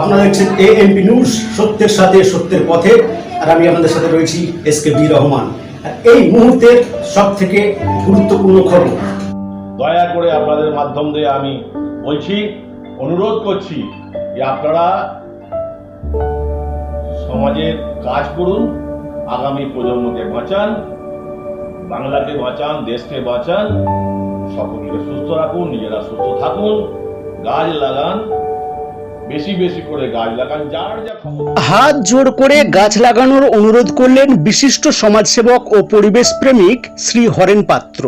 আপনারা দেখছেন এ MP news সত্যের সাথে সত্যের পথে, আর আমি আপনাদের সাথে রয়েছি এস কে বি রহমান। এই মুহূর্তের সব থেকে গুরুত্বপূর্ণ খবর। দয়া করে আপনাদের মাধ্যম দিয়ে আমি বলছি, অনুরোধ করছি যে আপনারা সমাজের কাজ করুন, আগামী প্রজন্মকে বাঁচান, বাংলাকে বাঁচান, দেশকে বাঁচান, সকলকে সুস্থ রাখুন, নিজেরা সুস্থ থাকুন, গাছ লাগান হাত জোড় করে গাছ লাগানোর অনুরোধ করলেন বিশিষ্ট সমাজসেবক ও পরিবেশ প্রেমিক শ্রী হরেন পাত্র।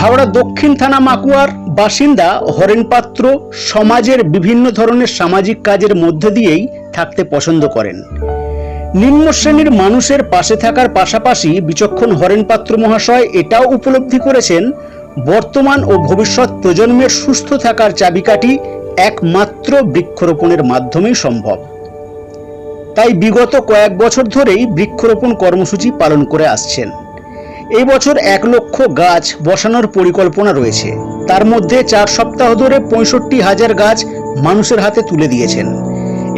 হাওড়া দক্ষিণ থানা মাকুয়ার বাসিন্দা হরেন পাত্র সমাজের বিভিন্ন ধরনের সামাজিক কাজের মধ্যে দিয়েই থাকতে পছন্দ করেন। নিম্ন শ্রেণির মানুষের পাশে থাকার পাশাপাশি বিচক্ষণ হরেন পাত্র মহাশয় এটাও উপলব্ধি করেছেন, বর্তমান ও ভবিষ্যৎ প্রজন্মের সুস্থ থাকার চাবিকাঠি একমাত্র বৃক্ষরোপণের মাধ্যমেই সম্ভব। তাই বিগত কয়েক বছর ধরেই বৃক্ষরোপণ কর্মসূচি পালন করে আসছেন। এই বছর এক লক্ষ গাছ বসানোর পরিকল্পনা রয়েছে। তার মধ্যে চার সপ্তাহ ধরে পঁয়ষট্টি হাজার গাছ মানুষের হাতে তুলে দিয়েছেন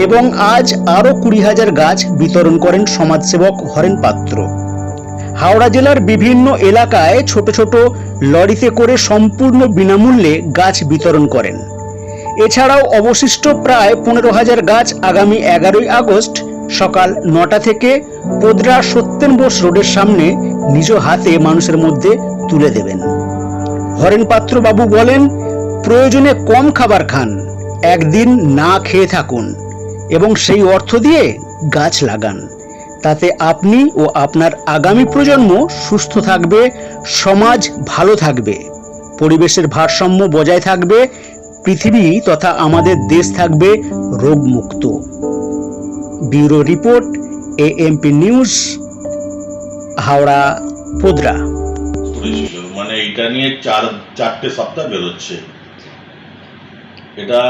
এবং আজ আরও কুড়ি হাজার গাছ বিতরণ করেন সমাজসেবক হরেন পাত্র। হাওড়া জেলার বিভিন্ন এলাকায় ছোট ছোট লরিতে করে সম্পূর্ণ বিনামূল্যে গাছ বিতরণ করেন। এছাড়াও অবশিষ্ট প্রায় পনেরো হাজার গাছ আগামী এগারোই আগস্ট সকাল নটা থেকে পোদরা সত্যেন বোস রোডের সামনে নিজ হাতে মানুষের মধ্যে তুলে দেবেন। হরেন পাত্র বাবু বলেন, প্রয়োজনে কম খাবার খান, একদিন না খেয়ে থাকুন এবং সেই অর্থ দিয়ে গাছ লাগান। তাতে আপনি ও আপনার আগামী প্রজন্ম সুস্থ থাকবে, সমাজ ভালো থাকবে, পরিবেশের ভারসাম্য বজায় থাকবে পৃথিবী তথা আমাদের দেশ থাকবে রোগমুক্ত। Bureau report, AMP news, Howrah, Podra. মানে এটা নিয়ে চার, চারটে সপ্তাহ বেরোচ্ছে। এটা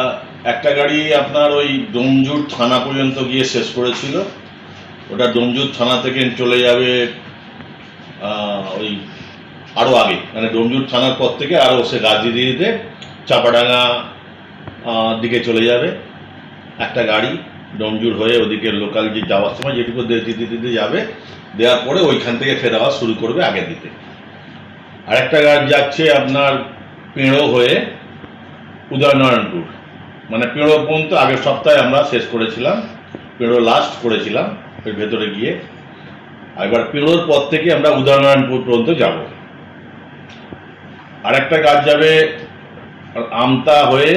একটা গাড়ি আপনার ওই ডোমজুর থানা পর্যন্ত গিয়ে শেষ করেছিল। ওটা ডোমজুর থানা থেকে চলে যাবে ওই আরও আগে। মানে ডোমজুর থানার পর থেকে আরও সে গাজীদিতে চাপাডাঙ্গা দিকে চলে যাবে। একটা গাড়ি ডমজুর হয়ে ওদিকে লোকাল যে যাওয়ার সময় যেটুকু দিতে দিতে যাবে, দেওয়ার পরে ওইখান থেকে ফের আবার শুরু করবে আগে দিতে আরেকটা গাছ যাচ্ছে আপনার পেঁড়ো হয়ে উদয়নারায়ণপুর। মানে পেঁড়ো পর্যন্ত আগের সপ্তাহে আমরা শেষ করেছিলাম, পেঁড়ো লাস্ট করেছিলাম এর ভেতরে গিয়ে। এবার পেঁড়োর পর থেকে আমরা উদয়নারায়ণপুর পর্যন্ত যাব। আরেকটা গাছ যাবে আমতা হয়ে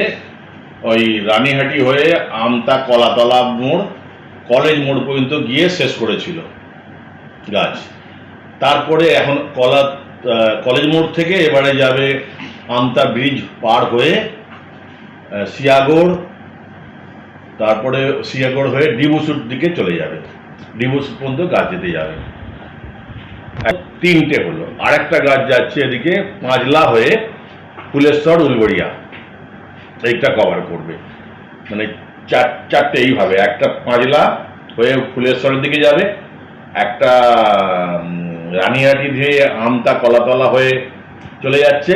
ওই রানীহাটি হয়ে আমতা কলাতলা মোড় কলেজ মোড় পর্যন্ত গিয়ে শেষ করেছিল গাছ তারপরে এখন কলা কলেজ মোড় থেকে এবারে যাবে আমতা ব্রিজ পার হয়ে আহ, সিয়াগড় তারপরে সিয়াগড় হয়ে ডিবুসুর দিকে চলে যাবে। ডিবুসুর পর্যন্ত গাছ যেতে যাবে। তিনটে হলো। আরেকটা গাছ যাচ্ছে এদিকে পাঁচলা হয়ে ফুলেশ্বর উলবড়িয়া, এইটা কভার করবে। মানে চার চারটে এইভাবে একটা পাঁচলা হয়ে ফুলেশ্বরের দিকে যাবে, একটা রানিহাটি দিয়ে আমতা কলাতলা হয়ে চলে যাচ্ছে,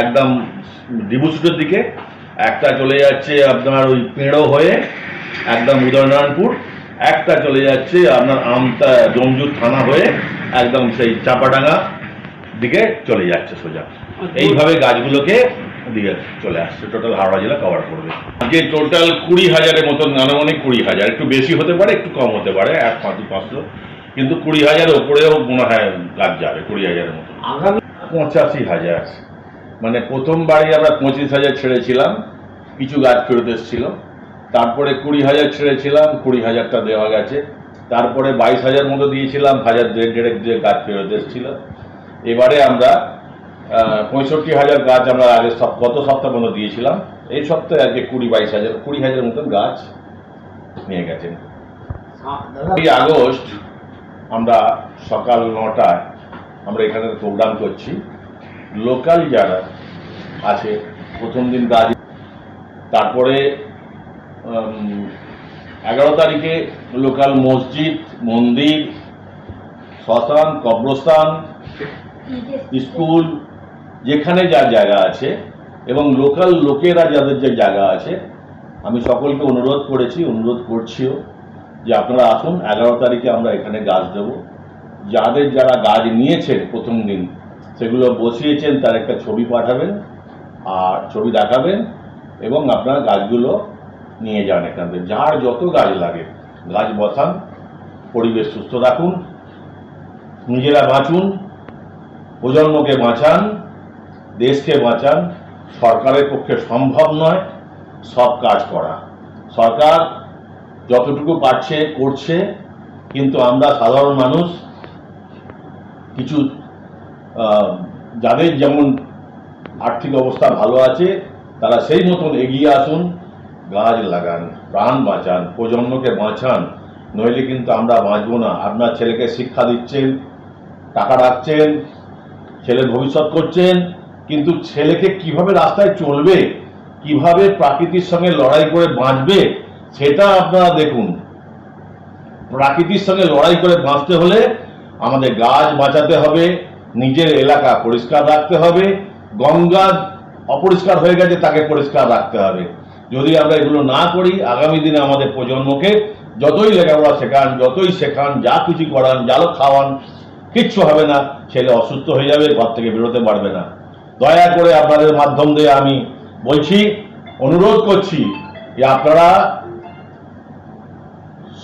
একদম ডিবুসুটের দিকে। একটা চলে যাচ্ছে আপনার ওই পেঁড়ো হয়ে, একদম উদয়নারায়ণপুর। একটা চলে যাচ্ছে আপনার আমতা জমজুর থানা হয়ে, একদম সেই চাপাডাঙ্গা। দিকে চলে যাচ্ছে সোজা। এইভাবে গাছগুলোকে দিকে চলে আসছে। টোটাল হাওড়া জেলা কভার করবে। যে টোটাল কুড়ি হাজারের মতন আনুমানিক কুড়ি হাজার। একটু বেশি হতে পারে একটু কম হতে পারে এক পাঁচ পাঁচশো। কিন্তু কুড়ি হাজারের ওপরেও মনে হয় গাছ যাবে কুড়ি হাজারের মতো আগামী পঁচাশি হাজার। মানে প্রথমবারই আমরা পঁচিশ হাজার ছেড়েছিলাম। কিছু গাছ ফেরত এসেছিল। তারপরে কুড়ি হাজার ছেড়েছিলাম কুড়ি হাজারটা দেওয়া গেছে। তারপরে বাইশ হাজার মতো দিয়েছিলাম হাজার দেড় দেড়েক দিয়ে গাছ ফেরত এসেছিল। এবারে আমরা পঁয়ষট্টি হাজার গাছ আমরা আগে গত সপ্তাহ পর্যন্ত দিয়েছিলাম। এই সপ্তাহে আজকে কুড়ি বাইশ হাজার, কুড়ি হাজার মতন গাছ নিয়ে গেছেন। এই আগস্ট আমরা সকাল নটায় আমরা এখানে প্রোগ্রাম করছি। লোকাল যারা আছে, প্রথম দিন গাছ, তারপরে এগারো তারিখে লোকাল মসজিদ, মন্দির, শ্মশান, কবরস্থান স্কুল, যেখানে যা জায়গা আছে এবং লোকাল লোকেরা যাদের যে জায়গা আছে, আমি সকলকে অনুরোধ করেছি, অনুরোধ করছিও যে আপনারা আসুন, এগারো তারিখে আমরা এখানে গাছ দেব। যাদের যারা গাছ নিয়েছেন প্রথম দিন, সেগুলো বসিয়েছেন, তার একটা ছবি পাঠাবেন, আর ছবি দেখাবেন এবং আপনারা গাছগুলো নিয়ে যান এখান থেকে। যার যত গাছ লাগে, গাছ বসান, পরিবেশ সুস্থ রাখুন, নিজেরা বাঁচুন প্রজন্মকে বাঁচান, দেশকে বাঁচান, সরকারের পক্ষে সম্ভব নয় সব কাজ করা। সরকার যতটুকু পারছে, করছে, কিন্তু আমরা সাধারণ মানুষ, কিছু যাদের যেমন আর্থিক অবস্থা ভালো আছে, তারা সেই মতন এগিয়ে আসুন, গাছ লাগান, প্রাণ বাঁচান, প্রজন্মকে বাঁচান। নইলে কিন্তু আমরা বাঁচবো না। আপনার ছেলেকে শিক্ষা দিচ্ছেন, টাকা রাখছেন ছেলের ভবিষ্যৎ করছেন, কিন্তু ছেলেকে কীভাবে রাস্তায় চলবে, কীভাবে প্রাকৃতির সঙ্গে লড়াই করে বাঁচবে, সেটা আপনারা দেখুন। প্রাকৃতির সঙ্গে লড়াই করে বাঁচতে হলে আমাদের গাছ বাঁচাতে হবে, নিজের এলাকা পরিষ্কার রাখতে হবে, গঙ্গা অপরিষ্কার হয়ে গেছে তাকে পরিষ্কার রাখতে হবে। যদি আমরা এগুলো না করি, আগামী দিনে আমাদের প্রজন্মকে যতই লেখাপড়া শেখান, যতই শেখান, যা কিছু করান জালো খাওয়ান কিচ্ছু হবে না, ছেলে অসুস্থ হয়ে যাবে, ঘর থেকে বেরোতে পারবে না। দয়া করে আপনাদের মাধ্যম দিয়ে আমি বলছি, অনুরোধ করছি যে আপনারা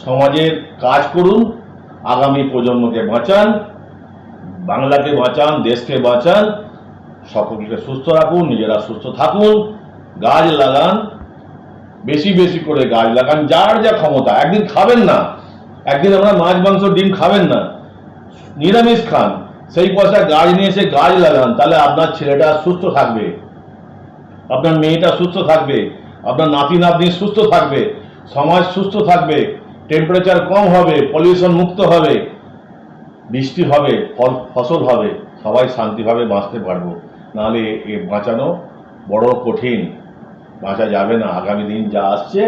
সমাজের কাজ করুন, আগামী প্রজন্মকে বাঁচান, বাংলাকে বাঁচান, দেশকে বাঁচান, সকলকে সুস্থ রাখুন, নিজেরা সুস্থ থাকুন, গাছ লাগান, বেশি বেশি করে গাছ লাগান, যার যা ক্ষমতা, একদিন খাবেন না, একদিন আমরা মাছ, মাংস, ডিম খাবেন না। নিরামিষ খান, সেই পয়সা গাছ নিয়ে এসে গাছ লাগান, তাহলে আপনার ছেলেটা সুস্থ থাকবে। আপনার মেয়েটা সুস্থ থাকবে, আপনার নাতি নাতনি সুস্থ থাকবে, সমাজ সুস্থ থাকবে টেম্পারেচার কম হবে পলিউশন মুক্ত হবে, বৃষ্টি হবে, ফল, ফসল হবে, সবাই শান্তিভাবে বাঁচতে পারব। নাহলে এ বাঁচানো বড় কঠিন। বাঁচা যাবে না, আগামী দিন যা আসছে,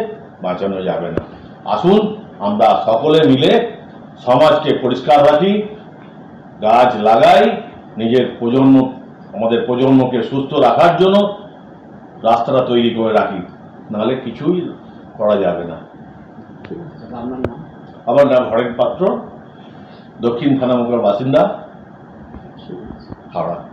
বাঁচানো যাবে না। আসুন, আমরা সকলে মিলে সমাজকে পরিষ্কার রাখি গাছ লাগাই নিজের প্রজন্ম আমাদের প্রজন্মকে সুস্থ রাখার জন্য রাস্তাটা তৈরি করে রাখি। নাহলে কিছুই করা যাবে না। আমার নাম হরেন পাত্র দক্ষিণ থানামুখার বাসিন্দা হাওড়া।